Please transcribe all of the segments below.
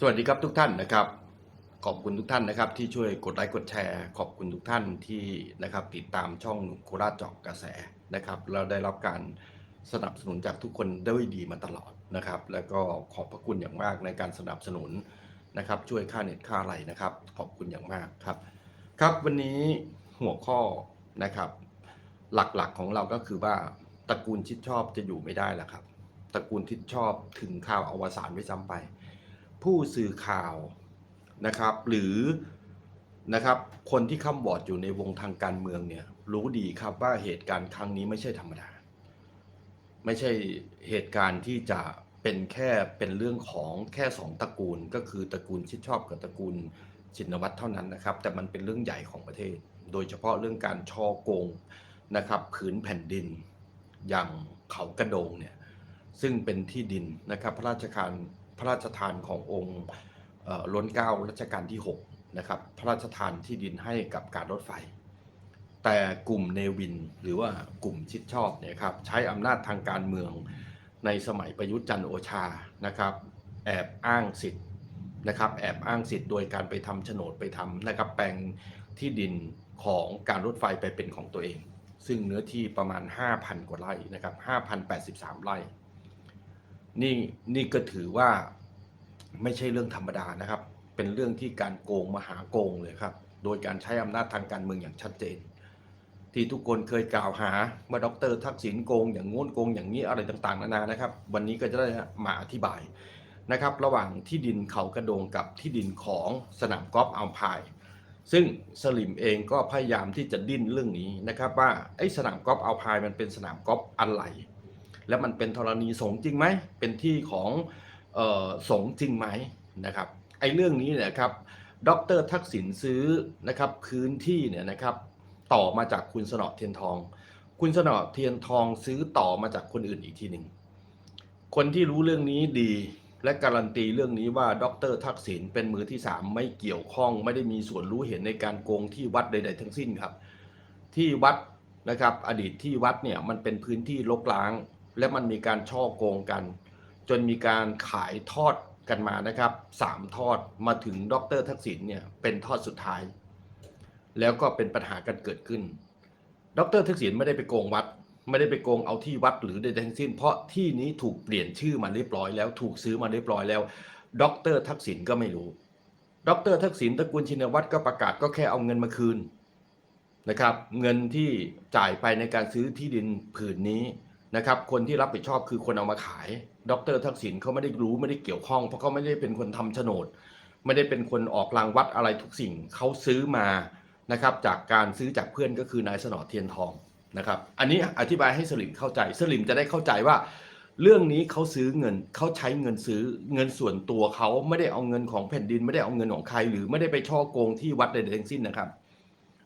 สวัสดีครับทุกท่านนะครับ ขอบคุณทุกท่านนะครับ ที่ช่วยกดไลค์กดแชร์ ขอบคุณทุกท่านที่นะครับติดตามช่องโคราชเจาะกระแสนะครับเราได้รับการสนับสนุนจากทุกคนด้วยดีมาตลอดนะครับ แล้วก็ขอบพระคุณอย่างมากในการสนับสนุนนะครับ ช่วยค่าเน็ตค่าอะไรนะครับ ขอบคุณอย่างมากครับ ครับวันนี้หัวข้อนะครับ หลักๆของเราก็คือว่าตระกูลชิดชอบจะอยู่ไม่ได้แล้วครับตระกูลชิดชอบถึงข่าวอวสานด้วยซ้ำไป ผู้สื่อข่าวนะครับ หรือนะครับคนที่ข้ามบอร์ดอยู่ในวงทางการเมืองเนี่ยรู้ดีครับว่าเหตุการณ์ครั้งนี้ไม่ใช่ธรรมดา ไม่ใช่เหตุการณ์ที่จะเป็นแค่เป็นเรื่องของแค่สองตระกูล ก็คือตระกูลชิดชอบกับตระกูลชินวัตรเท่านั้นนะครับ แต่มันเป็นเรื่องใหญ่ของประเทศ โดยเฉพาะเรื่องการช่อโกงนะครับผืนแผ่นดินอย่างเขากระโดงเนี่ยซึ่งเป็นที่ดินนะครับพระราชทาน พระราชทานขององค์ล้นเกล้ารัชกาลที่ 6 นะครับ พระราชทานที่ดินให้กับการรถไฟ แต่กลุ่มเนวินหรือว่ากลุ่มชิดชอบเนี่ยครับใช้อำนาจทางการเมืองในสมัยประยุทธ์จันทร์โอชานะครับ แอบอ้างสิทธิ์นะครับ แอบอ้างสิทธิ์โดยการไปทำโฉนดไปทำนะครับแปลงที่ดินของการรถไฟไปเป็นของตัวเอง ซึ่งเนื้อที่ประมาณ 5,000 กว่าไร่นะครับ5,083 ไร่ นี่นี่ก็ถือว่าไม่ใช่เรื่องธรรมดานะครับ เป็นเรื่องที่การโกงมหาโกงเลยครับ โดยการใช้อำนาจทางการเมืองอย่างชัดเจน ที่ทุกคนเคยกล่าวหาว่าดรทักษิณโกง อย่างงู้นโกงอย่างนี้อะไรต่างๆนานานะครับ วันนี้ก็จะได้มาอธิบายนะครับ ระหว่างที่ดินเขากระโดงกับที่ดินของสนามกอล์ฟอัลพายซึ่งสลิมเองก็พยายามที่จะดิ้นเรื่องนี้นะครับ ว่าไอ้สนามกอล์ฟอัลพายมันเป็นสนามกอล์ฟอะไร แล้วมันเป็นธรณีสงจริงไหมเป็นที่ของออสงจริงไหมนะครับไอ้เรื่องนี้นี่ยครับดรทักษิณซื้อนะครับพื้นที่เนี่ยนะครับต่อมาจากคุณสนอเทียนทอง คุณสนอเทียนทองซื้อต่อมาจากคนอื่นอีกทีหนึ่งคนที่รู้เรื่องนี้ดีและการันตีเรื่องนี้ว่าดรทักษิณเป็นมือที่สามไม่เกี่ยวข้อง ไม่ได้มีส่วนรู้เห็นในการโกงที่วัดใด ๆ ทั้งสิ้นครับ ที่วัดนะครับ อดีตที่วัดเนี่ยมันเป็นพื้นที่รกร้าง และมันมีการช่อโกงกัน จนมีการขายทอดกันมานะครับสามทอดมาถึงดรทักษิณเนี่ยเป็นทอดสุดท้าย แล้วก็เป็นปัญหากันเกิดขึ้น ดรทักษิณไม่ได้ไปโกงวัด ไม่ได้ไปโกงเอาที่วัดหรือใดทั้งสิ้น เพราะที่นี้ถูกเปลี่ยนชื่อมาเรียบร้อยแล้วถูกซื้อมาเรียบร้อยแล้ว ดรทักษิณก็ไม่รู้ ดรทักษิณตระกูลชินวัตรก็ประกาศก็แค่เอาเงินมาคืนนะครับ เงินที่จ่ายไปในการซื้อที่ดินผืนนี้ นะครับคนที่รับผิดชอบคือคนเอามาขาย ดรทักษิณเขาไม่ได้รู้ไม่ได้เกี่ยวข้อง เพราะเขาไม่ได้เป็นคนทำโฉนด ไม่ได้เป็นคนออกรางวัดอะไรทุกสิ่งเขาซื้อมานะครับจากการซื้อจากเพื่อนก็คือนายสนอเทียนทองนะครับ อันนี้อธิบายให้สลิมเข้าใจสลิมจะได้เข้าใจว่า เรื่องนี้เขาซื้อเงินเขาใช้เงินซื้อเงินส่วนตัวเขาไม่ได้เอาเงินของแผ่นดิน ไม่ได้เอาเงินของใคร หรือไม่ได้ไปช่อโกงที่วัดใดๆทั้งสิ้นนะครับ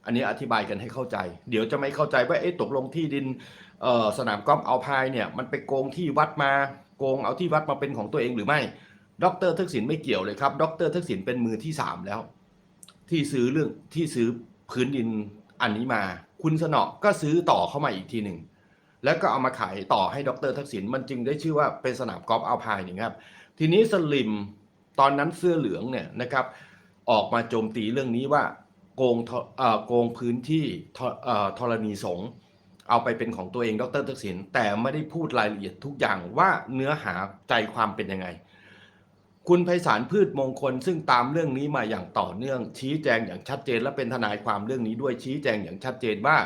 อันนี้อธิบายกันให้เข้าใจ เดี๋ยวจะไม่เข้าใจว่าเอ๊ะตกลงที่ดินสนามกอล์ฟเอาพายเนี่ยมันไปโกงที่วัดมาโกงเอาที่วัดมาเป็นของตัวเองหรือไม่ ดรทักษิณไม่เกี่ยวเลยครับ ดรทักษิณเป็นมือที่สามแล้ว ที่ซื้อเรื่องที่ซื้อพื้นดินอันนี้มา คุณสนอก็ซื้อต่อเข้ามาอีกทีหนึ่งแล้วก็เอามาขายต่อให้ดรทักษิณมันจึงได้ชื่อว่าเป็นสนามกอล์ฟเอาพายนี่ครับทีนี้สลิมตอนนั้นเสื้อเหลืองเนี่ยนะครับออกมาโจมตีเรื่องนี้ว่า โกงโกงพื้นที่ธรณีสงฆ์เอาไปเป็นของตัวเองดรทักษิณแต่ไม่ได้พูดรายละเอียดทุกอย่างว่าเนื้อหาใจความเป็นยังไง คุณไพศาลพืชมงคลซึ่งตามเรื่องนี้มาอย่างต่อเนื่อง ชี้แจงอย่างชัดเจนและเป็นทนายความเรื่องนี้ด้วยชี้แจงอย่างชัดเจนว่า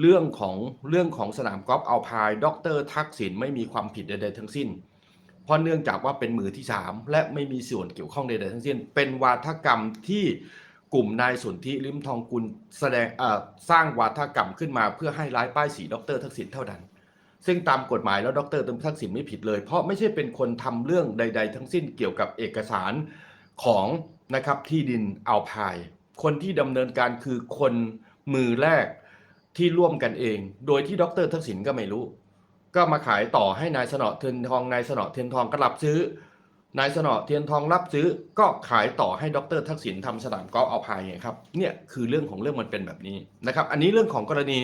เรื่องของเรื่องของสนามกอล์ฟเอาพาย ดรทักษิณไม่มีความผิดใดๆทั้งสิ้น เพราะเนื่องจากว่าเป็นมือที่สามและไม่มีส่วนเกี่ยวข้องใดๆทั้งสิ้น เป็นวาทกรรมที่ กลุ่มนายสนธิลิมทองกุลแสดงสร้างวาทกรรมขึ้นมาเพื่อให้ร้ายป้ายสีดรทักษิณเท่านั้น ซึ่งตามกฎหมายแล้วดรทักษิณไม่ผิดเลย เพราะไม่ใช่เป็นคนทำเรื่องใด ๆ ทั้งสิ้นเกี่ยวกับเอกสารของนะครับที่ดินเอาพาย คนที่ดำเนินการคือคนมือแรกที่ร่วมกันเอง โดยที่ดรทักษิณก็ไม่รู้ ก็มาขายต่อให้นายสนอเทียนทองนายสนอเทียนทองก็รับซื้อ นายสนอเทียนทองรับซื้อก็ขายต่อให้ดรทักษิณทำสนามกอล์ฟเอาพายไงครับเนี่ยคือเรื่องของเรื่องมันเป็นแบบนี้นะครับ อันนี้เรื่องของกรณี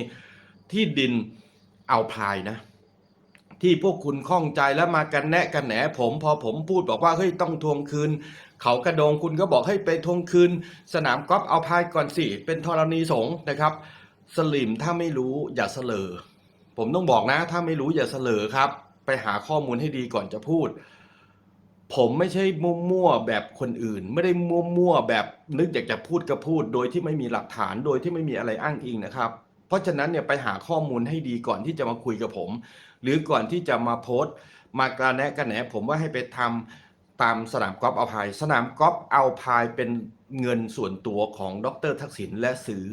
ที่ดินเอาพายนะ ที่พวกคุณข้องใจแล้วมากันแนะกันแหนผม พอผมพูดบอกว่าเฮ้ยต้องทวงคืน เขากระโดงคุณก็บอกให้ไปทวงคืน สนามกอล์ฟเอาพายก่อนสิเป็นธรณีสงนะครับ สลิมถ้าไม่รู้อย่าเสลอผมต้องบอกนะ ถ้าไม่รู้อย่าเสลอครับ ไปหาข้อมูลให้ดีก่อนจะพูด ผมไม่ใช่มั่วๆแบบคนอื่น ไม่ได้มั่วๆแบบนึกอยากจะพูดก็พูด โดยที่ไม่มีหลักฐานโดยที่ไม่มีอะไรอ้างอิงนะครับ เพราะฉะนั้นเนี่ยไปหาข้อมูลให้ดีก่อนที่จะมาคุยกับผม หรือก่อนที่จะมาโพสต์ มากระแนะกระแหนผมว่าให้ไปทำตามสนามกอล์ฟเอาพาย สนามกอล์ฟเอาพายเป็นเงินส่วนตัวของดรทักษิณและซื้อ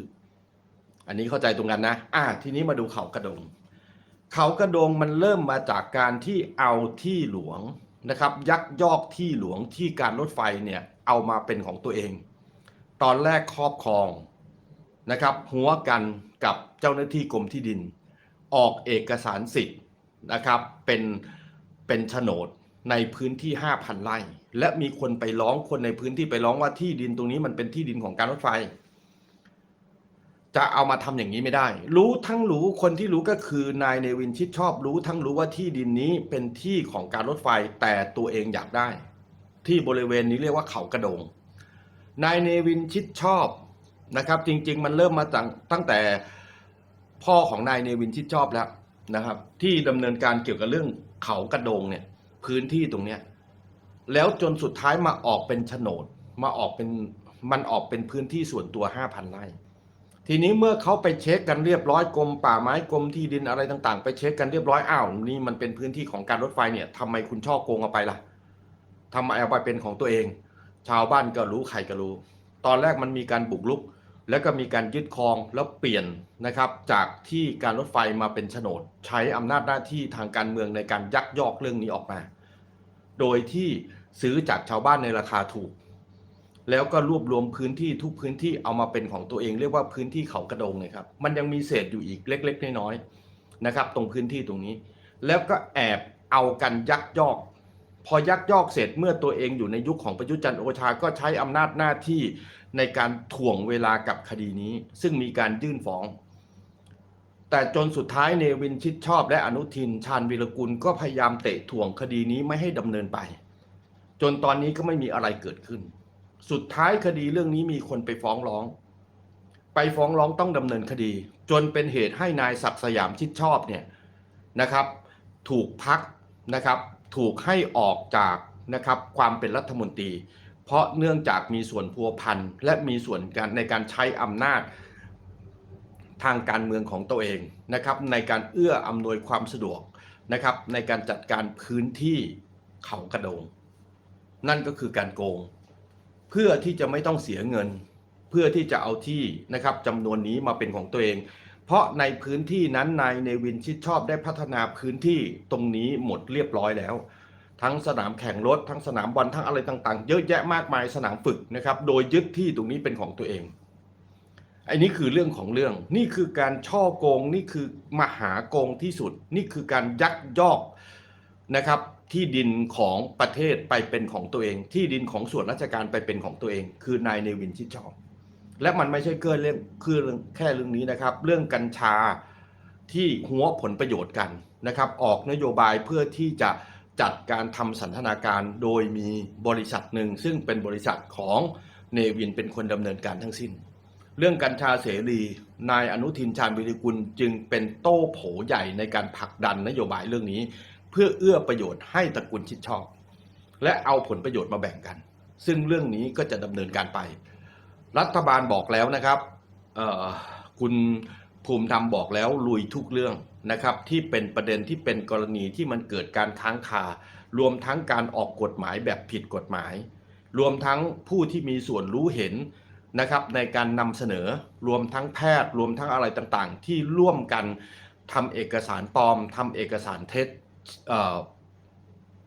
อันนี้เข้าใจตรงกันนะ อ่า ทีนี้มาดูเขากระโดง เขากระโดงมันเริ่มมาจากการที่เอาที่หลวง นะครับยักยอกที่หลวงที่การรถไฟเนี่ยเอามาเป็นของตัวเอง ตอนแรกครอบครองนะครับหัวกันกับเจ้าหน้าที่กรมที่ดิน ออกเอกสารสิทธิ์นะครับเป็นเป็นโฉนดในพื้นที่ 5,000 ไร่ และมีคนไปร้องคนในพื้นที่ไปร้องว่าที่ดินตรงนี้มันเป็นที่ดินของการรถไฟ จะเอามาทำอย่างนี้ไม่ได้ รู้ทั้งรู้คนที่รู้ก็คือนายเนวินชิดชอบรู้ทั้งรู้ว่าที่ดินนี้เป็นที่ของการรถไฟแต่ตัวเองอยากได้ ที่บริเวณนี้เรียกว่าเขากระโดงนายเนวินชิดชอบนะครับ จริง ๆ มันเริ่มมาตั้งตั้งแต่พ่อของนายเนวินชิดชอบแล้วนะครับ ที่ดำเนินการเกี่ยวกับเรื่องเขากระโดงเนี่ยพื้นที่ตรงเนี้ยแล้วจนสุดท้ายมาออกเป็นโฉนดมาออกเป็นมันออกเป็นพื้นที่ส่วนตัว 5,000ไร่ ทีนี้เมื่อเขาไปเช็คกันเรียบร้อยกรมป่าไม้กรมที่ดินอะไรต่างๆ ไปเช็คกันเรียบร้อยอ้าวนี่มันเป็นพื้นที่ของการรถไฟเนี่ยทำไมคุณช่อโกงเอาไปล่ะทำไมเอาไปเป็นของตัวเอง ชาวบ้านก็รู้ใครก็รู้ ตอนแรกมันมีการบุกรุก แล้วก็มีการยึดครองแล้วเปลี่ยนนะครับ จากที่การรถไฟมาเป็นโฉนด ใช้อำนาจหน้าที่ทางการเมืองในการยักยอกเรื่องนี้ออกมา โดยที่ซื้อจากชาวบ้านในราคาถูก แล้วก็รวบรวมพื้นที่ทุกพื้นที่เอามาเป็นของตัวเองเรียกว่าพื้นที่เขากระดงเลยครับ มันยังมีเศษอยู่อีกเล็ก ๆ น้อยๆนะครับ ตรงพื้นที่ตรงนี้ แล้วก็แอบเอากันยักยอก พอยักยอกเสร็จเมื่อตัวเองอยู่ในยุคของประยุทธ์จันทร์โอชาก็ใช้อำนาจหน้าที่ในการถ่วงเวลากับคดีนี้ ซึ่งมีการยื่นฟ้อง แต่จนสุดท้ายเนวินชิดชอบ และอนุทินชาญวีรกุลก็พยายามเตะถ่วงคดีนี้ไม่ให้ดำเนินไป จนตอนนี้ก็ไม่มีอะไรเกิดขึ้น สุดท้ายคดีเรื่องนี้มีคนไปฟ้องร้อง ไปฟ้องร้องต้องดำเนินคดี จนเป็นเหตุให้นายศักดิ์สยามชิดชอบเนี่ยนะครับ ถูกพักนะครับถูกให้ออกจากนะครับความเป็นรัฐมนตรี เพราะเนื่องจากมีส่วนพัวพันและมีส่วนการในการใช้อำนาจทางการเมืองของตัวเองนะครับในการเอื้ออำนวยความสะดวกนะครับในการจัดการพื้นที่เขากระโดง นั่นก็คือการโกง พื่อที่จะไม่ต้องเสียเงิน เพื่อที่จะเอาที่นะครับจำนวนนี้มาเป็นของตัวเอง เพราะในพื้นที่นั้นนายเนวินชิดชอบได้พัฒนาพื้นที่ตรงนี้หมดเรียบร้อยแล้ว ทั้งสนามแข่งรถทั้งสนามบอลทั้งอะไรต่างๆ เยอะแยะมากมายสนามฝึกนะครับโดยยึดที่ตรงนี้เป็นของตัวเองอันนี้คือเรื่องของเรื่องนี่คือการช่อโกงนี่คือมหาโกงที่สุด นี่คือการยักยอก นะครับ ที่ดินของประเทศไปเป็นของตัวเอง ที่ดินของส่วนราชการไปเป็นของตัวเอง คือนายเนวินชิดชอบ และมันไม่ใช่เกินเรื่องคือเรื่องแค่เรื่องนี้นะครับ เรื่องกัญชาที่หัวผลประโยชน์กันนะครับ ออกนโยบายเพื่อที่จะจัดการทำสันทนาการโดยมีบริษัทหนึ่ง ซึ่งเป็นบริษัทของเนวินเป็นคนดำเนินการทั้งสิ้น เรื่องกัญชาเสรี นายอนุทินชาญวิริกุลจึงเป็นโต้โผใหญ่ในการผลักดันนโยบายเรื่องนี้ เพื่อเอื้อประโยชน์ให้ตระกูลชิดชอบ และเอาผลประโยชน์มาแบ่งกัน ซึ่งเรื่องนี้ก็จะดำเนินการไป รัฐบาลบอกแล้วนะครับคุณภูมิธรรมบอกแล้วลุยทุกเรื่องนะครับ ที่เป็นประเด็นที่เป็นกรณีที่มันเกิดการค้างคา รวมทั้งการออกกฎหมายแบบผิดกฎหมาย รวมทั้งผู้ที่มีส่วนรู้เห็นนะครับในการนำเสนอรวมทั้งแพทย์รวมทั้งอะไรต่างๆ ที่ร่วมกันทำเอกสารปลอมทำเอกสารเท็จ เ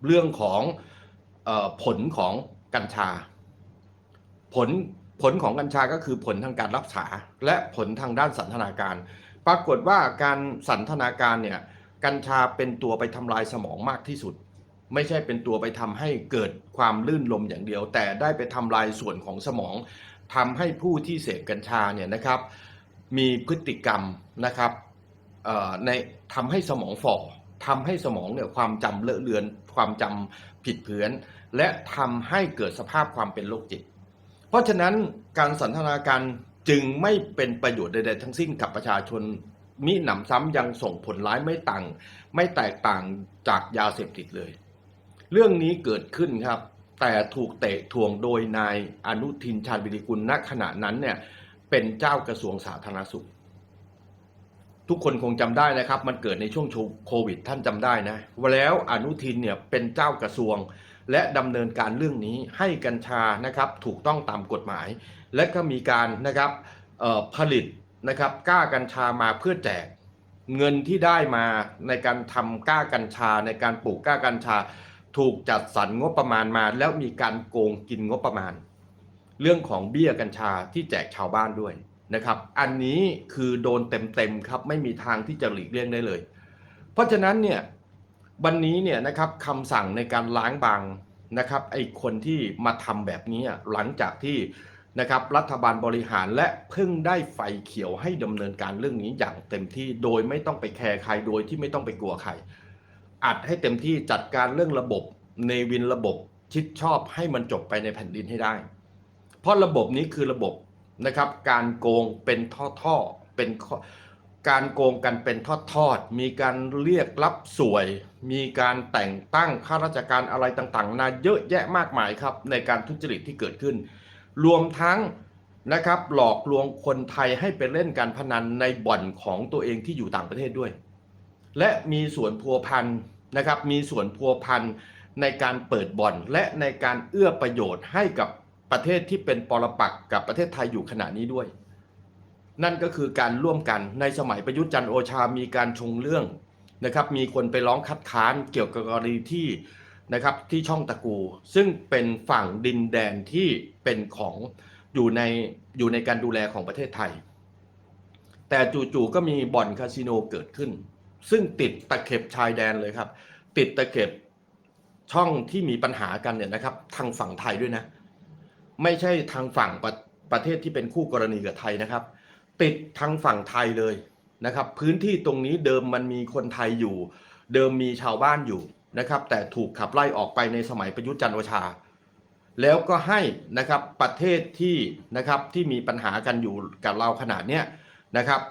เรื่องของอผลของกัญชา ผลผลของกัญชาก็คือผลทางการรักษา และผลทางด้านสันทนาการ ปรากฏว่าการสันทนาการเนี่ยกัญชาเป็นตัวไปทำลายสมองมากที่สุด ไม่ใช่เป็นตัวไปทำให้เกิดความลื่นลมอย่างเดียว แต่ได้ไปทำลายส่วนของสมองทำให้ผู้ที่เสพกัญชาเนี่ยนะครับ มีพฤติกรรมนะครับในทำให้สมองฝ่อ ทำให้สมองเนี่ยความจำเลอะเลือน ความจำผิดเพี้ยนและทำให้เกิดสภาพความเป็นโรคจิต เพราะฉะนั้นการสันทนาการจึงไม่เป็นประโยชน์ใดๆทั้งสิ้นกับประชาชนมิหนำซ้ำยังส่งผลร้ายไม่ต่างไม่แตกต่างจากยาเสพติดเลย เรื่องนี้เกิดขึ้นครับ แต่ถูกเตะทวงโดยนายอนุทินชาญวิริกุลณขณะนั้นเนี่ยเป็นเจ้ากระทรวงสาธารณสุข ทุกคนคงจำได้นะครับ มันเกิดในช่วงโควิดท่านจำได้นะว่าแล้วอนุทินเนี่ยเป็นเจ้ากระทรวง และดำเนินการเรื่องนี้ให้กัญชานะครับถูกต้องตามกฎหมาย และก็มีการนะครับผลิตนะครับก้ากัญชามาเพื่อแจกเงินที่ได้มาในการทำก้ากัญชา ในการปลูกก้ากัญชา ถูกจัดสรรงบประมาณมา แล้วมีการโกงกินงบประมาณ เรื่องของเบี้ยกัญชาที่แจกชาวบ้านด้วย นะครับ อันนี้คือโดนเต็มๆครับ ไม่มีทางที่จะหลีกเลี่ยงได้เลย เพราะฉะนั้นเนี่ยวันนี้เนี่ยนะครับคำสั่งในการล้างบางนะครับไอ้คนที่มาทำแบบนี้หลังจากที่นะครับรัฐบาลบริหารและเพิ่งได้ไฟเขียวให้ดำเนินการเรื่องนี้อย่างเต็มที่โดยไม่ต้องไปแคร์ใครโดยที่ไม่ต้องไปกลัวใครอัดให้เต็มที่จัดการเรื่องระบบในวินระบบชิดชอบให้มันจบไปในแผ่นดินให้ได้ เพราะระบบนี้คือระบบ นะครับการโกงเป็นท่อๆเป็นการโกงกันเป็นทอดๆมีการเรียกรับสวย มีการแต่งตั้งข้าราชการอะไรต่างๆนาเยอะแยะมากมายครับในการทุจริตที่เกิดขึ้น รวมทั้งนะครับหลอกลวงคนไทยให้ไปเล่นการพนันในบ่อนของตัวเองที่อยู่ต่างประเทศด้วย และมีส่วนพัวพันนะครับมีส่วนพัวพันในการเปิดบ่อนและในการเอื้อประโยชน์ให้กับ ประเทศที่เป็นปรปักษ์กับประเทศไทยอยู่ขณะนี้ด้วย นั่นก็คือการร่วมกันในสมัยประยุทธ์จันโอชา มีการชงเรื่องนะครับ มีคนไปร้องคัดค้านเกี่ยวกับกรณีที่นะครับที่ช่องตะกู ซึ่งเป็นฝั่งดินแดนที่เป็นของอยู่ในอยู่ในการดูแลของประเทศไทย แต่จู่ๆก็มีบ่อนคาสิโนเกิดขึ้น ซึ่งติดตะเข็บชายแดนเลยครับ ติดตะเข็บช่องที่มีปัญหากันเนี่ยนะครับ ทางฝั่งไทยด้วยนะ ไม่ใช่ทางฝั่งประประเทศที่เป็นคู่กรณีกับไทยนะครับ ติดทางฝั่งไทยเลยนะครับ พื้นที่ตรงนี้เดิมมันมีคนไทยอยู่ เดิมมีชาวบ้านอยู่นะครับ แต่ถูกขับไล่ออกไปในสมัยประยุทธ์จันทร์โอชา แล้วก็ให้นะครับประเทศที่นะครับที่มีปัญหากันอยู่กับเราขนาดเนี้ยนะครับ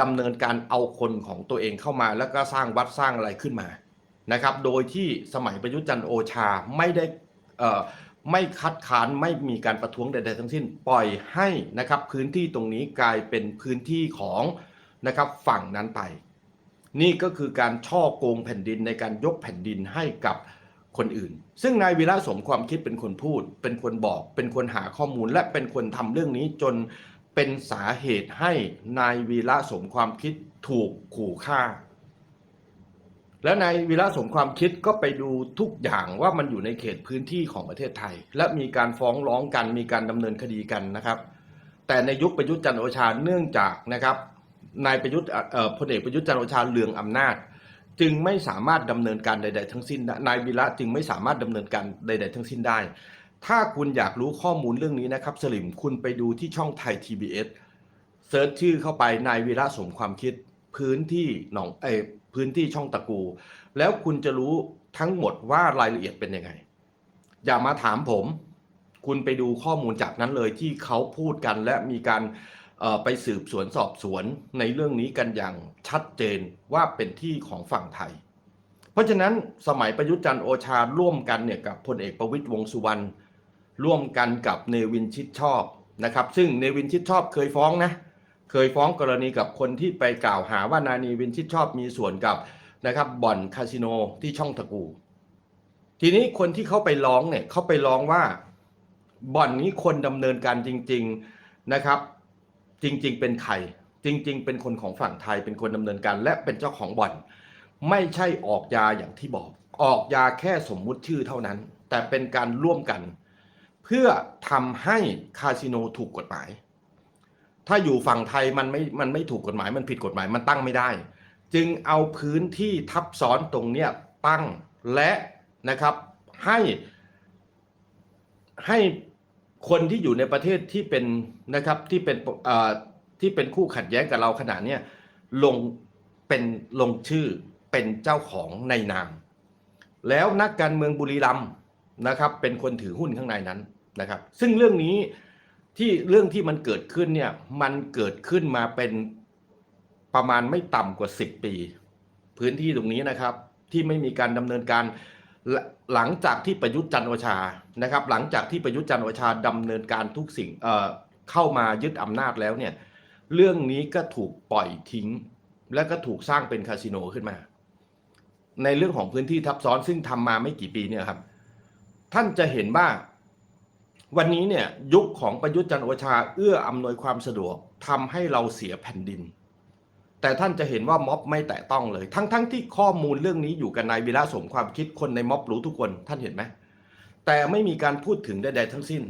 ดำเนินการเอาคนของตัวเองเข้ามา แล้วก็สร้างวัดสร้างอะไรขึ้นมานะครับ โดยที่สมัยประยุทธ์จันทร์โอชาไม่ได้อ่อ ไม่คัดค้านไม่มีการประท้วงใดๆทั้งสิ้น ปล่อยให้นะครับพื้นที่ตรงนี้กลายเป็นพื้นที่ของนะครับฝั่งนั้นไป นี่ก็คือการช่อโกงแผ่นดินในการยกแผ่นดินให้กับคนอื่น ซึ่งนายวีระสมความคิดเป็นคนพูด เป็นคนบอก เป็นคนหาข้อมูล และเป็นคนทำเรื่องนี้จนเป็นสาเหตุให้นายวีระสมความคิดถูกขู่ฆ่า แล้วนายวีระสมความคิดก็ไปดูทุกอย่างว่ามันอยู่ในเขตพื้นที่ของประเทศไทย และมีการฟ้องร้องกันมีการดำเนินคดีกันนะครับ แต่ในยุคประยุทธ์จันโอชาเนื่องจากนะครับนายประยุทธ์เอ่อพลเอกประยุทธ์จันโอชาเลืองอำนาจ จึงไม่สามารถดำเนินการใด ๆ ทั้งสิ้นได้นายวีระจึงไม่สามารถดำเนินการใด ๆ ทั้งสิ้นได้ ถ้าคุณอยากรู้ข้อมูลเรื่องนี้นะครับสลิมคุณไปดูที่ช่องไทย TBS เซิร์ชชื่อเข้าไปนายวีระสมความคิดพื้นที่หนองเอ พื้นที่ช่องตะกู แล้วคุณจะรู้ทั้งหมดว่ารายละเอียดเป็นยังไง อย่ามาถามผม คุณไปดูข้อมูลจากนั้นเลยที่เขาพูดกันและมีการไปสืบสวนสอบสวนในเรื่องนี้กันอย่างชัดเจนว่าเป็นที่ของฝั่งไทย เพราะฉะนั้นสมัยประยุทธ์จันทร์โอชาร่วมกันเนี่ยกับพลเอกประวิตยวงสุวรรณร่วมกันกับเนวินชิดชอบนะครับ ซึ่งเนวินชิดชอบเคยฟ้องนะ เคยฟ้องกรณีกับคนที่ไปกล่าวหาว่านานีวินชิดชอบมีส่วนกับนะครับบ่อนคาสิโนที่ช่องตะกู ทีนี้คนที่เขาไปร้องเนี่ยเขาไปร้องว่าบ่อนนี้คนดำเนินการจริง ๆนะครับ จริง ๆ เป็นใครจริง ๆ เป็นคนของฝั่งไทยเป็นคนดำเนินการ และเป็นเจ้าของบ่อน ไม่ใช่ออกยาอย่างที่บอก ออกยาแค่สมมุติชื่อเท่านั้น แต่เป็นการร่วมกัน เพื่อทำให้คาสิโนถูกกฎหมาย ถ้าอยู่ฝั่งไทยมันไม่มันไม่ถูกกฎหมายมันผิดกฎหมายมันตั้งไม่ได้ จึงเอาพื้นที่ทับซ้อนตรงเนี้ยตั้งและนะครับให้ให้คนที่อยู่ในประเทศที่เป็นนะครับที่เป็นที่เป็นคู่ขัดแย้งกับเราขนาดเนี้ยลงเป็นลงชื่อเป็นเจ้าของในนาม แล้วนักการเมืองบุรีรัมนะครับเป็นคนถือหุ้นข้างในนั้นนะครับ ซึ่งเรื่องนี้ ที่เรื่องที่มันเกิดขึ้นเนี่ย มันเกิดขึ้นมาเป็นประมาณไม่ต่ำกว่า 10 ปี พื้นที่ตรงนี้นะครับ ที่ไม่มีการดำเนินการหลังจากที่ประยุทธ์จันโอชานะครับ หลังจากที่ประยุทธ์จันโอชาดำเนินการทุกสิ่งเเข้ามายึดอำนาจแล้วเนี่ย เรื่องนี้ก็ถูกปล่อยทิ้ง และก็ถูกสร้างเป็นคาสิโนขึ้นมา ในเรื่องของพื้นที่ทับซ้อนซึ่งทำมาไม่กี่ปีเนี่ยครับ ท่านจะเห็นว่า วันนี้เนี่ยยุคของประยุทธ์จันทร์โอชาเอื้ออำนวยความสะดวกทำให้เราเสียแผ่นดิน แต่ท่านจะเห็นว่าม็อบไม่แตะต้องเลย ทั้งๆทที่ข้อมูลเรื่องนี้อยู่กับนายวีระสมความคิดคนในม็อบรู้ทุกคนท่านเห็นไหมแต่ไม่มีการพูดถึงใดๆทั้งสิ้น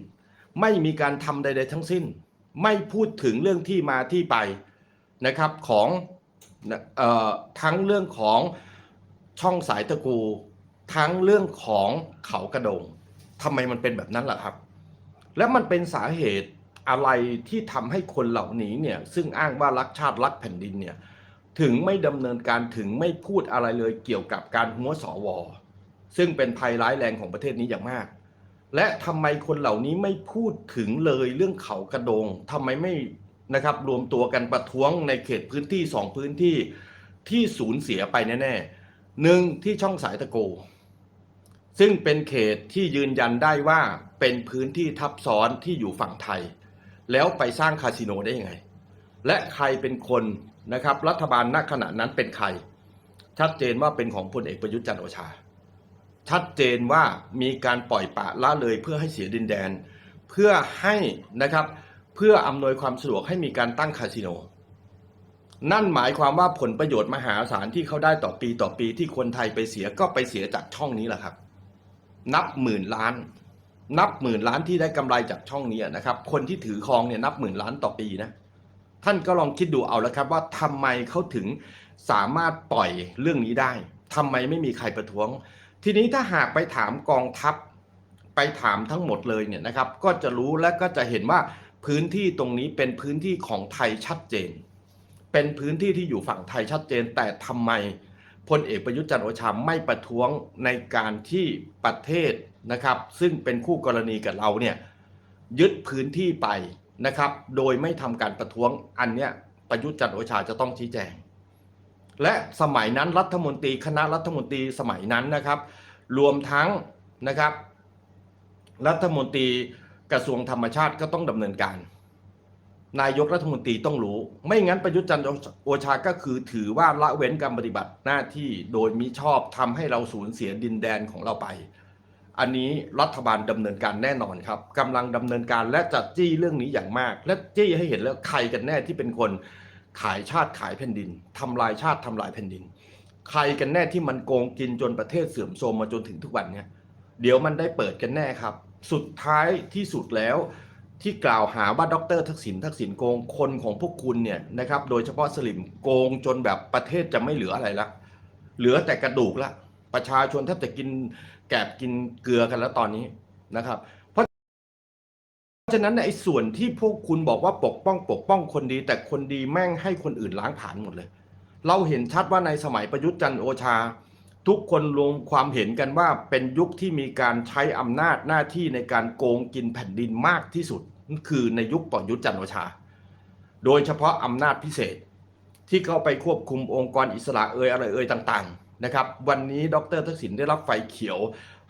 ไม่มีการทำใดๆทั้งสิ้น ไม่พูดถึงเรื่องที่มาที่ไปนะครับของออทั้งเรื่องของช่องสายตะกู ทั้งเรื่องของเขากระโดงทำไมมันเป็นแบบนั้นล่ะครับ และมันเป็นสาเหตุอะไรที่ทำให้คนเหล่านี้เนี่ยซึ่งอ้างว่ารักชาติรักแผ่นดินเนี่ยถึงไม่ดำเนินการถึงไม่พูดอะไรเลยเกี่ยวกับการหัวสว ซึ่งเป็นภัยร้ายแรงของประเทศนี้อย่างมาก และทำไมคนเหล่านี้ไม่พูดถึงเลยเรื่องเขากระโดงทำไมไม่นะครับรวมตัวกันประท้วงในเขตพื้นที่สองพื้นที่ที่สูญเสียไปแน่ๆหนึ่งที่ช่องสายตะโก ซึ่งเป็นเขตที่ยืนยันได้ว่า เป็นพื้นที่ทับซ้อนที่อยู่ฝั่งไทย แล้วไปสร้างคาสิโนได้ยังไง และใครเป็นคนนะครับรัฐบาลณขณะนั้นเป็นใคร ชัดเจนว่าเป็นของพลเอกประยุทธ์จันทร์โอชา ชัดเจนว่ามีการปล่อยปะละเลยเพื่อให้เสียดินแดน เพื่อให้นะครับเพื่ออำนวยความสะดวกให้มีการตั้งคาสิโน นั่นหมายความว่าผลประโยชน์มหาศาลที่เขาได้ต่อปีต่อปีที่คนไทยไปเสียก็ไปเสียจากช่องนี้แหละครับ นับหมื่นล้าน นับหมื่นล้านที่ได้กำไรจากช่องนี้นะครับ คนที่ถือครองเนี่ยนับหมื่นล้านต่อปีนะ ท่านก็ลองคิดดูเอาแล้วครับว่าทำไมเขาถึงสามารถปล่อยเรื่องนี้ได้ทำไมไม่มีใครประท้วง ทีนี้ถ้าหากไปถามกองทัพ ไปถามทั้งหมดเลยเนี่ยนะครับ ก็จะรู้และก็จะเห็นว่าพื้นที่ตรงนี้เป็นพื้นที่ของไทยชัดเจน เป็นพื้นที่ที่อยู่ฝั่งไทยชัดเจน แต่ทำไมพลเอกประยุทธ์จันทร์โอชาไม่ประท้วงในการที่ประเทศ นะครับ ซึ่งเป็นคู่กรณีกับเราเนี่ยยึดพื้นที่ไปนะครับ โดยไม่ทำการประท้วงอันเนี้ยประยุทธ์จันทร์โอชาจะต้องชี้แจง และสมัยนั้นรัฐมนตรีคณะรัฐมนตรีสมัยนั้นนะครับ รวมทั้งนะครับ รัฐมนตรีกระทรวงธรรมชาติก็ต้องดำเนินการ นายกรัฐมนตรีต้องรู้ ไม่งั้นประยุทธ์จันทร์โอชาก็คือถือว่าละเว้นการปฏิบัติหน้าที่โดยมิชอบทำให้เราสูญเสียดินแดนของเราไป อันนี้รัฐบาลดำเนินการแน่นอนครับกำลังดำเนินการและจัดจี้เรื่องนี้อย่างมาก และจี้ให้เห็นแล้วใครกันแน่ที่เป็นคนขายชาติขายแผ่นดินทำลายชาติทำลายแผ่นดิน ใครกันแน่ที่มันโกงกินจนประเทศเสื่อมโทรมมาจนถึงทุกวันเนี้ยเดี๋ยวมันได้เปิดกันแน่ครับ สุดท้ายที่สุดแล้วที่กล่าวหาว่าดรทักษิณทักษิณโกงคนของพวกคุณเนี่ยนะครับโดยเฉพาะสลิมโกงจนแบบประเทศจะไม่เหลืออะไรละเหลือแต่กระดูกละประชาชนแทบจะกิน แกบกินเกลือกันแล้วตอนนี้นะครับ เพราะฉะนั้นไอ้ส่วนที่พวกคุณบอกว่าปกป้องปกป้องคนดี แต่คนดีแม่งให้คนอื่นล้างผ่านหมดเลย เราเห็นชัดว่าในสมัยประยุทธ์จันทร์โอชา ทุกคนรวมความเห็นกันว่าเป็นยุคที่มีการใช้อำนาจหน้าที่ในการโกงกินแผ่นดินมากที่สุดคือในยุคประยุทธ์จันโอชา โดยเฉพาะอำนาจพิเศษที่เข้าไปควบคุมองค์กรอิสระเอ่ยอะไรเอ่ยต่างๆ นะครับ วันนี้ดรทักษิณได้รับไฟเขียว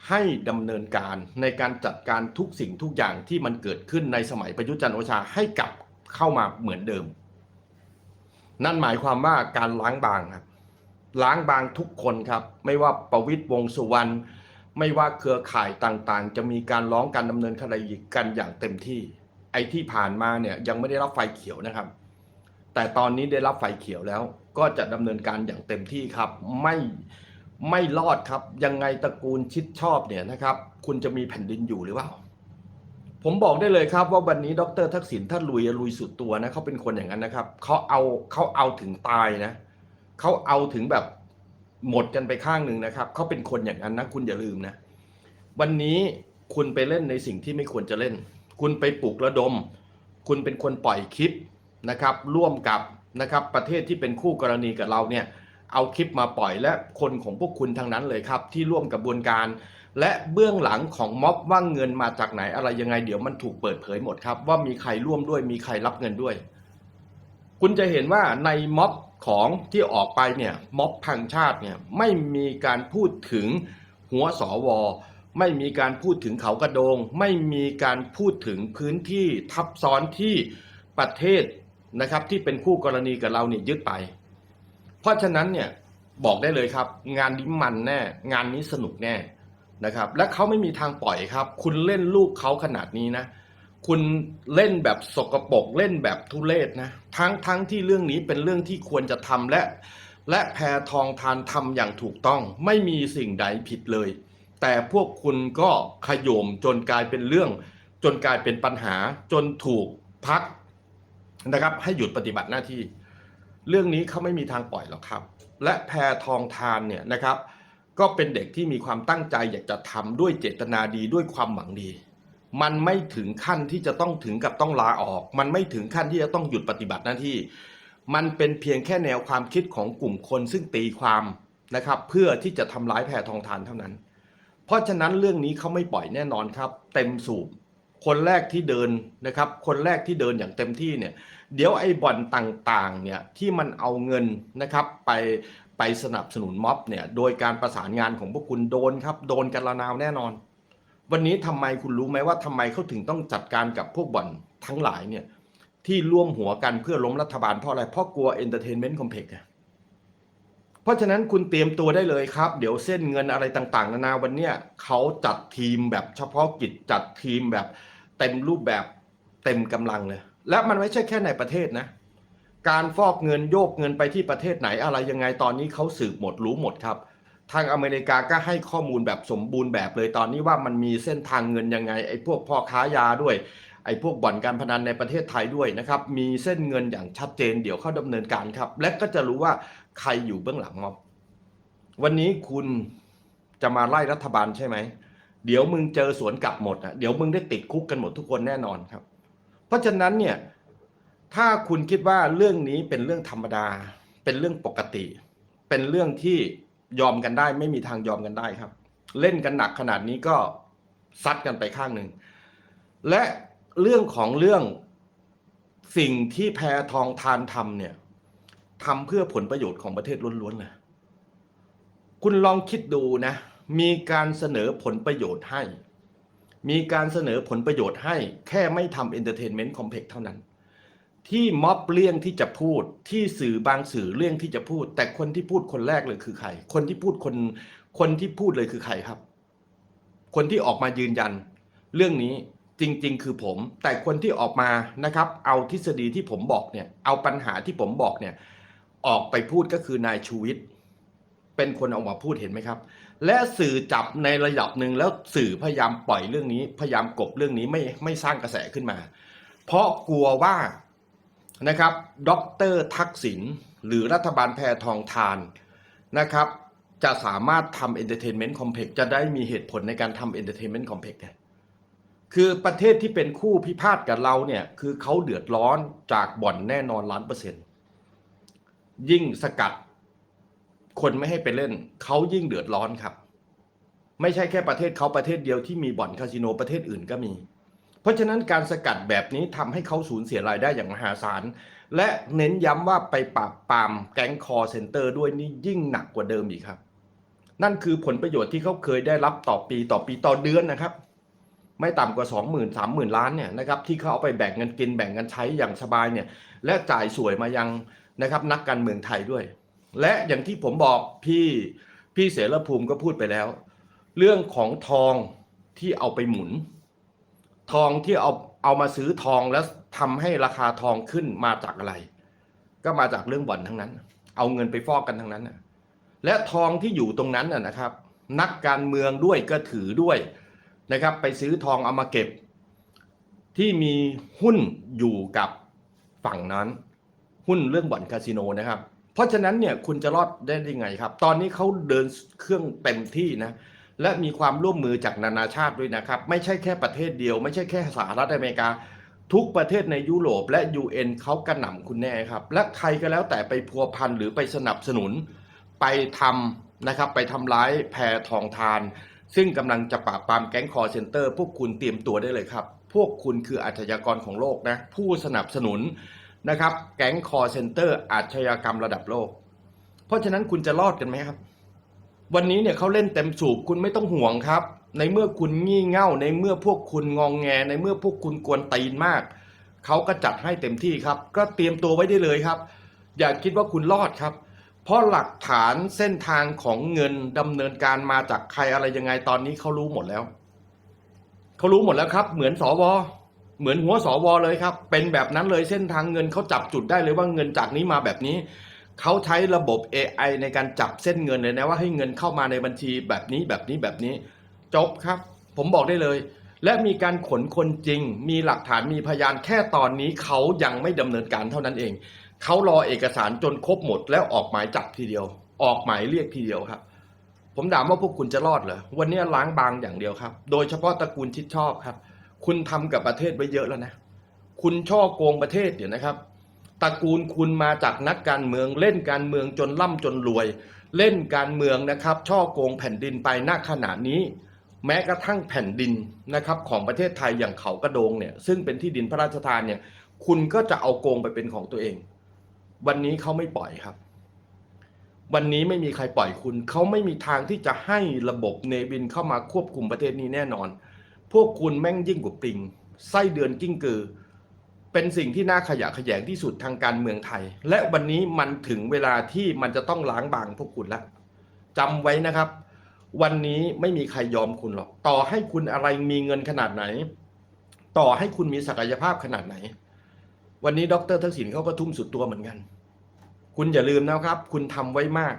ให้ดำเนินการในการจัดการทุกสิ่งทุกอย่างที่มันเกิดขึ้นในสมัยประยุทธ์จันทร์โอชาให้กลับเข้ามาเหมือนเดิม นั่นหมายความว่าการล้างบางครับล้างบางทุกคนครับ ไม่ว่าประวิตยวงสุวรรณไม่ว่าเครือข่ายต่างๆ จะมีการร้องการดำเนินคดีกันอย่างเต็มที่ ไอ้ที่ผ่านมาเนี่ยยังไม่ได้รับไฟเขียวนะครับ แต่ตอนนี้ได้รับไฟเขียวแล้ว ก็จะดำเนินการอย่างเต็มที่ครับ ไม่ไม่รอดครับ ยังไงตระกูลชิดชอบเนี่ยนะครับ คุณจะมีแผ่นดินอยู่หรือเปล่า ผมบอกได้เลยครับว่าวันนี้ดรทักษิณท่านลุยลุยสุดตัวนะเขาเป็นคนอย่างนั้นนะครับเขาเอาเขาเอาถึงตายนะเขาเอาถึงแบบหมดกันไปข้างหนึ่งนะครับเขาเป็นคนอย่างนั้นนะคุณอย่าลืมนะ วันนี้คุณไปเล่นในสิ่งที่ไม่ควรจะเล่น คุณไปปลุกระดม คุณเป็นคนปล่อยคลิปนะครับ ร่วมกับ นะครับประเทศที่เป็นคู่กรณีกับเราเนี่ยเอาคลิปมาปล่อยและคนของพวกคุณทางนั้นเลยครับ ที่ร่วมกระบวนการ และเบื้องหลังของม็อบว่าเงินมาจากไหนอะไรยังไงเดี๋ยวมันถูกเปิดเผยหมดครับ ว่ามีใครร่วมด้วยมีใครรับเงินด้วย คุณจะเห็นว่าในม็อบของที่ออกไปเนี่ยม็อบพังชาติเนี่ยไม่มีการพูดถึงหัวสวไม่มีการพูดถึงเขากระโดง ไม่มีการพูดถึงพื้นที่ทับซ้อนที่ประเทศ นะครับที่เป็นคู่กรณีกับเราเนี่ยยึดไป เพราะฉะนั้นเนี่ยบอกได้เลยครับ งานนี้มันแน่ งานนี้สนุกแน่นะครับ และเขาไม่มีทางปล่อยครับ คุณเล่นลูกเขาขนาดนี้นะ คุณเล่นแบบสกปรกเล่นแบบทุเลศนะทั้งทั้งที่เรื่องนี้เป็นเรื่องที่ควรจะทำและ และแพทองทานทำอย่างถูกต้อง ไม่มีสิ่งใดผิดเลย แต่พวกคุณก็ขยมจนกลายเป็นเรื่อง จนกลายเป็นปัญหาจนถูกพัก นะครับ ให้หยุดปฏิบัติหน้าที่ เรื่องนี้เขาไม่มีทางปล่อยหรอกครับ และแพทองทานเนี่ยนะครับ ก็เป็นเด็กที่มีความตั้งใจอยากจะทำด้วยเจตนาดีด้วยความหวังดี มันไม่ถึงขั้นที่จะต้องถึงกับต้องลาออก มันไม่ถึงขั้นที่จะต้องหยุดปฏิบัติหน้าที่ มันเป็นเพียงแค่แนวความคิดของกลุ่มคนซึ่งตีความนะครับ เพื่อที่จะทำร้ายแพทองทานเท่านั้น เพราะฉะนั้นเรื่องนี้เขาไม่ปล่อยแน่นอนครับ เต็มสูบ คนแรกที่เดินนะครับ คนแรกที่เดินอย่างเต็มที่เนี่ย เดี๋ยวไอ้บ่อนต่างๆเนี่ยที่มันเอาเงินนะครับไปไปสนับสนุนม็อบเนี่ยโดยการประสานงานของพวกคุณโดนครับ โดนกันระนาวแน่นอน วันนี้ทำไมคุณรู้ไหมว่าทำไมเขาถึงต้องจัดการกับพวกบ่อนทั้งหลายเนี่ยที่ร่วมหัวกันเพื่อล้มรัฐบาลเพราะอะไรเพราะกลัวเอนเตอร์เทนเมนต์คอมเพล็กซ์เพราะฉะนั้นคุณเตรียมตัวได้เลยครับ เดี๋ยวเส้นเงินอะไรต่างๆ นานาวันเนี้ยเขาจัดทีมแบบเฉพาะกิจจัดทีมแบบ เต็มรูปแบบเต็มกำลังเลย และมันไม่ใช่แค่ในประเทศนะ การฟอกเงินโยกเงินไปที่ประเทศไหนอะไรยังไงตอนนี้เขาสืบหมดรู้หมดครับ ทางอเมริกาก็ให้ข้อมูลแบบสมบูรณ์แบบเลยตอนนี้ว่ามันมีเส้นทางเงินยังไงไอ้พวกพ่อค้ายาด้วยไอ้พวกบ่อนการพนันในประเทศไทยด้วยนะครับ มีเส้นเงินอย่างชัดเจนเดี๋ยวเข้าดำเนินการครับ และก็จะรู้ว่าใครอยู่เบื้องหลังม็อบ วันนี้คุณจะมาไล่รัฐบาลใช่ไหม เดี๋ยวมึงเจอสวนกลับหมดอะเดี๋ยวมึงได้ติดคุกกันหมดทุกคนแน่นอนครับ เพราะฉะนั้นเนี่ย ถ้าคุณคิดว่าเรื่องนี้เป็นเรื่องธรรมดา เป็นเรื่องปกติ เป็นเรื่องที่ยอมกันได้ ไม่มีทางยอมกันได้ครับ เล่นกันหนักขนาดนี้ก็ซัดกันไปข้างหนึ่งและเรื่องของเรื่องสิ่งที่แพทองทานทำเนี่ยทำเพื่อผลประโยชน์ของประเทศล้วนๆเลยคุณลองคิดดูนะ มีการเสนอผลประโยชน์ให้ มีการเสนอผลประโยชน์ให้ แค่ไม่ทำเอนเตอร์เทนเมนต์คอมเพล็กเท่านั้น ที่ม็อบเลี่ยงที่จะพูด ที่สื่อบางสื่อเลี่ยงที่จะพูด แต่คนที่พูดคนแรกเลยคือใคร คนที่พูดคนคนที่พูดเลยคือใครครับ คนที่ออกมายืนยัน เรื่องนี้จริง ๆ คือผม แต่คนที่ออกมานะครับ เอาทฤษฎีที่ผมบอกเนี่ย เอาปัญหาที่ผมบอกเนี่ย ออกไปพูดก็คือนายชูวิทย์เป็นคนออกมาพูดเห็นไหมครับ และสื่อจับในระดับหนึ่งแล้วสื่อพยายามปล่อยเรื่องนี้ พยายามกบเรื่องนี้ไม่ไม่สร้างกระแสขึ้นมา เพราะกลัวว่านะครับดรทักษิณหรือรัฐบาลแพทองทานนะครับ จะสามารถทำเอนเตอร์เทนเมนต์คอมเพล็กจะได้มีเหตุผลในการทำเอนเตอร์เทนเมนต์คอมเพล็กคือประเทศที่เป็นคู่พิพาทกับเราเนี่ยคือเขาเดือดร้อนจากบ่อนแน่นอนล้านเปอร์เซ็นต์ยิ่งสกัด คนไม่ให้ไปเล่นเขายิ่งเดือดร้อนครับ ไม่ใช่แค่ประเทศเขาประเทศเดียวที่มีบ่อนคาสิโนประเทศอื่นก็มี เพราะฉะนั้นการสกัดแบบนี้ทำให้เขาสูญเสียรายได้อย่างมหาศาล และเน้นย้ำว่าไปปราบปรามแก๊งคอเซ็นเตอร์ด้วยนี่ยิ่งหนักกว่าเดิมอีกครับ นั่นคือผลประโยชน์ที่เขาเคยได้รับต่อปีต่อปีต่อเดือนนะครับไม่ต่ำกว่า 2 0 0 0 0 3 0 0 0ล้านเนี่ยนะครับที่เขาเอาไปแบ่งเงินกินแบ่งกันใช้อย่างสบายเนี่ยและจ่ายสวยมายังนะครับนักการเมืองไทยด้วย และอย่างที่ผมบอกพี่พี่เสรภูมิก็พูดไปแล้ว เรื่องของทองที่เอาไปหมุน ทองที่เอาเอามาซื้อทองแล้วทำให้ราคาทองขึ้นมาจากอะไร ก็มาจากเรื่องบ่อนทั้งนั้น เอาเงินไปฟอกกันทั้งนั้นและทองที่อยู่ตรงนั้นนะครับ นักการเมืองด้วยก็ถือด้วยนะครับ ไปซื้อทองเอามาเก็บ ที่มีหุ้นอยู่กับฝั่งนั้น หุ้นเรื่องบ่อนคาสิโนนะครับ เพราะฉะนั้นเนี่ยคุณจะรอดได้ยังไงครับ ตอนนี้เขาเดินเครื่องเต็มที่นะ และมีความร่วมมือจากนานาชาติด้วยนะครับ ไม่ใช่แค่ประเทศเดียว ไม่ใช่แค่สหรัฐอเมริกา ทุกประเทศในยุโรปและ UN เขากระหน่ำคุณแน่ครับ และใครก็แล้วแต่ไปพัวพันหรือไปสนับสนุน ไปทำนะครับ ไปทำร้ายแพรทองทาน ซึ่งกำลังจะปราบปรามแก๊งคอร์เซนเตอร์ พวกคุณเตรียมตัวได้เลยครับ พวกคุณคืออาชญากรของโลกนะ ผู้สนับสนุน นะครับแก๊งคอร์เซนเตอร์อาชญากรรมระดับโลก เพราะฉะนั้นคุณจะรอดกันไหมครับ วันนี้เนี่ยเขาเล่นเต็มสูบคุณไม่ต้องห่วงครับ ในเมื่อคุณงี่เง่า ในเมื่อพวกคุณงองแง ในเมื่อพวกคุณกวนตีนมาก เขาก็จัดให้เต็มที่ครับ ก็เตรียมตัวไว้ได้เลยครับ อย่าคิดว่าคุณรอดครับ เพราะหลักฐานเส้นทางของเงินดำเนินการมาจากใครอะไรยังไงตอนนี้เขารู้หมดแล้วเขารู้หมดแล้วครับ เหมือนสว เหมือนหัวสวเลยครับ เป็นแบบนั้นเลยเส้นทางเงินเขาจับจุดได้เลยว่าเงินจากนี้มาแบบนี้เขาใช้ระบบ AI ในการจับเส้นเงินเลยนะว่าให้เงินเข้ามาในบัญชีแบบนี้แบบนี้แบบนี้จบครับ ผมบอกได้เลย และมีการขนคนจริง มีหลักฐานมีพยานแค่ตอนนี้เขายังไม่ดำเนินการเท่านั้นเองเขารอเอกสารจนครบหมดแล้วออกหมายจับทีเดียว ออกหมายเรียกทีเดียวครับ ผมถามว่าพวกคุณจะรอดเหรอวันนี้ล้างบางอย่างเดียวครับ โดยเฉพาะตระกูลชิดชอบครับ คุณทำกับประเทศไว้เยอะแล้วนะ คุณช่อโกงประเทศเดี๋ยวนะครับตระกูลคุณมาจากนักการเมืองเล่นการเมืองจนร่ำจนรวย เล่นการเมืองนะครับ ช่อโกงแผ่นดินไปณขณะนี้ แม้กระทั่งแผ่นดินนะครับของประเทศไทยอย่างเขากระโดงเนี่ยซึ่งเป็นที่ดินพระราชทานเนี่ยคุณก็จะเอาโกงไปเป็นของตัวเอง วันนี้เขาไม่ปล่อยครับ วันนี้ไม่มีใครปล่อยคุณเขาไม่มีทางที่จะให้ระบบเนวินเข้ามาควบคุมประเทศนี้แน่นอน พวกคุณแม่งยิ่งกว่าปลิงไส้เดือนกิ้งกือ เป็นสิ่งที่น่าขยะแขยงที่สุดทางการเมืองไทย และวันนี้มันถึงเวลาที่มันจะต้องล้างบางพวกคุณแล้วจำไว้นะครับ วันนี้ไม่มีใครยอมคุณหรอก ต่อให้คุณอะไรมีเงินขนาดไหน ต่อให้คุณมีศักยภาพขนาดไหน วันนี้ดรทักษิณเขาก็ทุ่มสุดตัวเหมือนกัน คุณอย่าลืมนะครับ คุณทำไว้มาก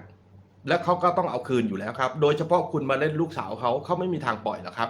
และเขาก็ต้องเอาคืนอยู่แล้วครับ โดยเฉพาะคุณมาเล่นลูกสาวเขาเขาไม่มีทางปล่อยหรอกครับ